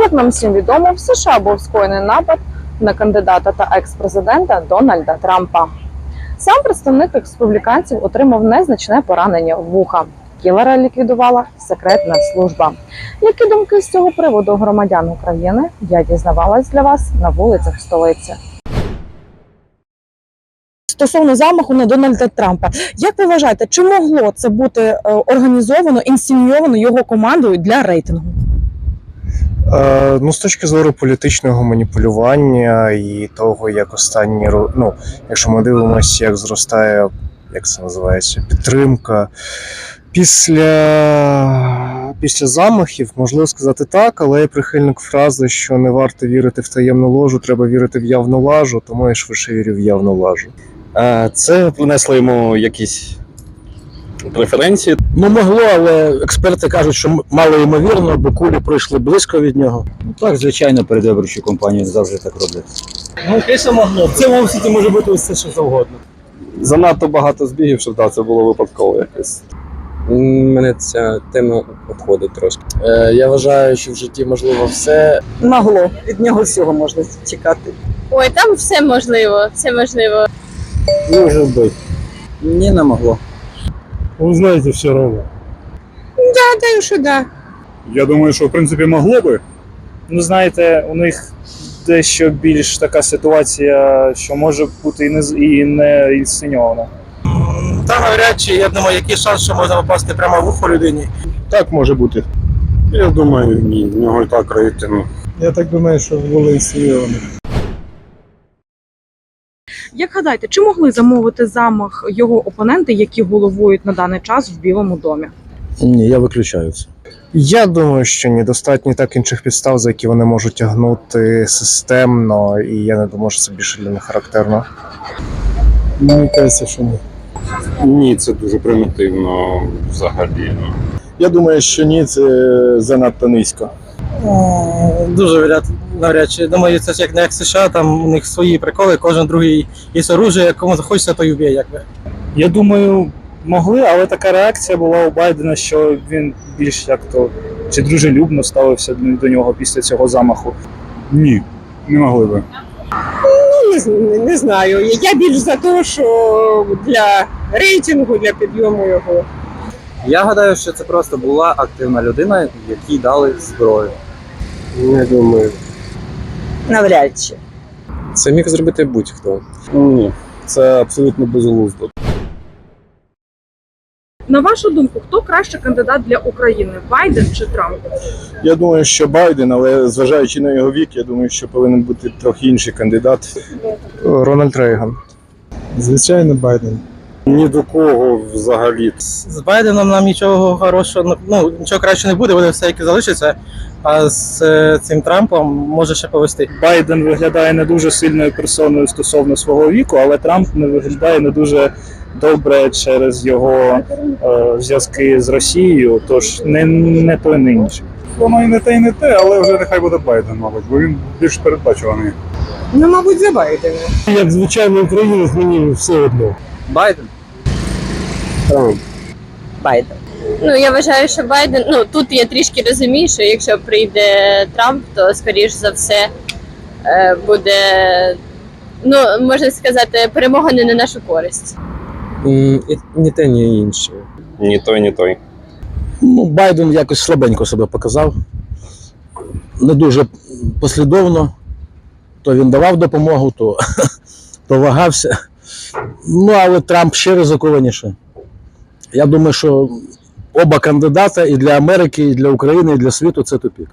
Як нам всім відомо, в США був скоєний напад на кандидата та екс-президента Дональда Трампа. Сам представник республіканців отримав незначне поранення вуха. Кілера ліквідувала секретна служба. Які думки з цього приводу громадян України? Я дізнавалась для вас на вулицях столиці. Стосовно замаху на Дональда Трампа, як ви вважаєте, чи могло це бути е, організовано, інсценійовано його командою для рейтингу? Е, ну, з точки зору політичного маніпулювання і того, як останні ну, якщо ми дивимося, як зростає, як це називається, підтримка. Після, після замахів можливо сказати так, але я прихильник фрази, що не варто вірити в таємну ложу, треба вірити в явну лажу, тому я швидше вірю в явну лажу. Е, Це принесло йому якісь преференції. Ну, могло, але експерти кажуть, що мало ймовірно, бо кулі пройшли близько від нього. Ну так, звичайно, передвиборчі компанії завжди так роблять. Ну, звісно, могло. В цьому світі може бути все, що завгодно. Занадто багато збігів, щоб да, це було випадково якось. Мене ця тема обходить трошки. Е, я вважаю, що в житті можливо все. Могло. Від нього всього можна чекати. Ой, там все можливо, все можливо. Може бути. Ні, не могло. Ви знаєте, все равно. Гадаю, що да. Я думаю, що в принципі могло би. Ну, знаєте, у них дещо більш така ситуація, що може бути і не з- і не інсценьована. Та навряд чи, я думаю, який шанс, що можна попасти прямо в ухо людині. Так може бути. Я думаю, ні, в нього і так рейтинг. Я так думаю, що були інсценійовані. Як гадаєте, чи могли замовити замах його опоненти, які головують на даний час в Білому домі? Ні, я виключаю це. Я думаю, що ні, достатньо так інших підстав, за які вони можуть тягнути системно, і я не думаю, що це більше для них характерно. Мені кажеться, що ні. Ні, це дуже примітивно взагалі. Ну. Я думаю, що ні, це занадто низько. Дуже вряд навряд чи. Думаю, це ж як не як США, там у них свої приколи, кожен другий є оружие, кому захочеться, то й уб'є, якби. Я думаю, могли, але така реакція була у Байдена, що він більш як то чи дружелюбно ставився до нього після цього замаху. Ні, не могли би. Ну, не, не знаю. Я більш за те, що для рейтингу, для підйому його. Я гадаю, що це просто була активна людина, якій дали зброю. Не думаю. Навряд чи. Це міг зробити будь-хто. Ні, це абсолютно безглуздо. На вашу думку, хто краще кандидат для України Байден чи Трамп? Я думаю, що Байден, але зважаючи на його вік, я думаю, що повинен бути трохи інший кандидат. Рональд Рейган. Звичайно, Байден. Ні до кого взагалі. З Байденом нам нічого хорошого, ну нічого краще не буде, буде все як і залишиться. А з е, цим Трампом може ще повести. Байден виглядає не дуже сильною персоною стосовно свого віку, але Трамп не виглядає не дуже добре через його е, зв'язки з Росією, тож не, не той не інший. Воно і не те, і не те, але вже нехай буде Байден, мабуть, бо він більш передбачуваний. Ну, мабуть, за Байдена. Як звичайно українець, мені все одно. Байден? Байден. Ну я вважаю, що Байден. Ну тут я трішки розумію, що якщо прийде Трамп, то скоріш за все е, буде. Ну, можна сказати, перемога не на нашу користь. Ні те, ні інше. Ні той, ні той. Ну, Байден якось слабенько себе показав. Не дуже послідовно. То він давав допомогу, то, то вагався. Ну, але Трамп ще ризикованіше. Я думаю, що оба кандидата і для Америки, і для України, і для світу це тупік.